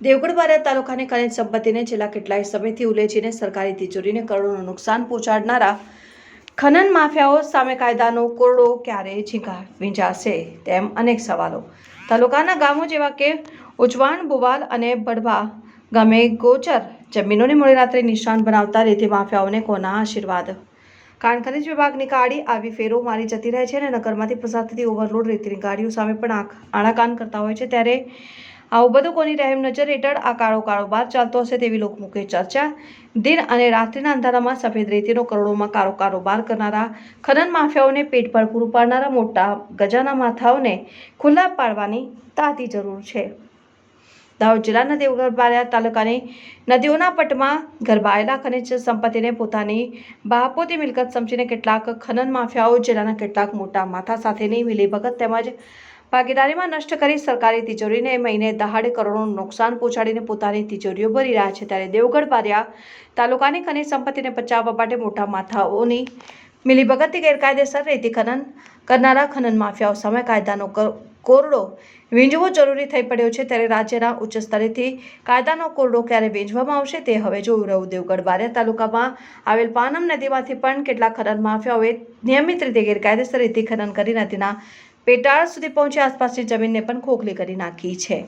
દેવગઢ બારિયા તાલુકાની ખનિજ સંપત્તિને છેલ્લા કેટલાય સમયથી ઉલેચીને સરકારી તિજોરીને કરોડોનું નુકસાન પહોંચાડનારા ખનન માફિયાઓ સામે કાયદાનો કોરડો ક્યારે ઝીંકા વીંજાશે તેમ અનેક સવાલો. તાલુકાના ગામો જેવા કે ઉજવાણ બુવાલ અને બડવા ગામે ગોચર જમીનોને મોડી રાત્રે નિશાન બનાવતા રેતી માફિયાઓને કોના આશીર્વાદ? કારણ ખનિજ વિભાગની ગાડી આવી ફેરો મારી જતી રહે છે અને નગરમાંથી પસાર થતી ઓવરલોડ રેતીની ગાડીઓ સામે પણ આંખ આણાકાન કરતા હોય છે. ત્યારે આવું બધું કોની રહેમ નજર હેઠળ આ કાળો કારોબાર ચાલતો હશે તેવી લોકમુખે ચર્ચા. દિન અને રાત્રિના અંધારામાં સફેદ રેતીનો કરોડોમાં કાળો કારોબાર કરનારા ખનન માફિયાઓને પેટ પર પાડનારા મોટા ગજાના માથાઓને ખુલ્લા પાડવાની તાતી જરૂર છે. દાહોદ જિલ્લાના દેવગઢ બારિયા તાલુકાની નદીઓના પટમાં ગરબાયેલા ખનિજ સંપત્તિને પોતાની બાપોતી મિલકત સમજીને કેટલાક ખનન માફિયાઓ, જિલ્લાના કેટલાક મોટા માથા સાથેની મિલીભગત તેમજ ભાગીદારીમાં નષ્ટ કરી સરકારી તિજોરીને મહિને દહાડે કરોડોનું નુકસાન પહોંચાડીને પોતાની તિજોરીઓ ભરી રહ્યા છે. ત્યારે દેવગઢ બારિયા તાલુકાની ખનિજ સંપત્તિને બચાવવા માટે મોટા માથાઓની મિલીભગતથી ગેરકાયદેસર રેતી ખનન કરનારા ખનન માફિયાઓ સામે કાયદાનો કોરડો વીંજવો જરૂરી થઈ પડ્યો છે. ત્યારે રાજ્યના ઉચ્ચ સ્તરેથી કાયદાનો કોરડો ક્યારે વીંજવામાં આવશે તે હવે જોયું રહ્યું. દેવગઢ બારિયા તાલુકામાં આવેલ પાનમ નદીમાંથી પણ કેટલાક ખનન માફિયાઓએ નિયમિત રીતે ગેરકાયદેસર રીતે ખનન કરી નદીના પેટાળ સુધી પહોંચી આસપાસની જમીનને પણ ખોખલી કરી નાખી છે.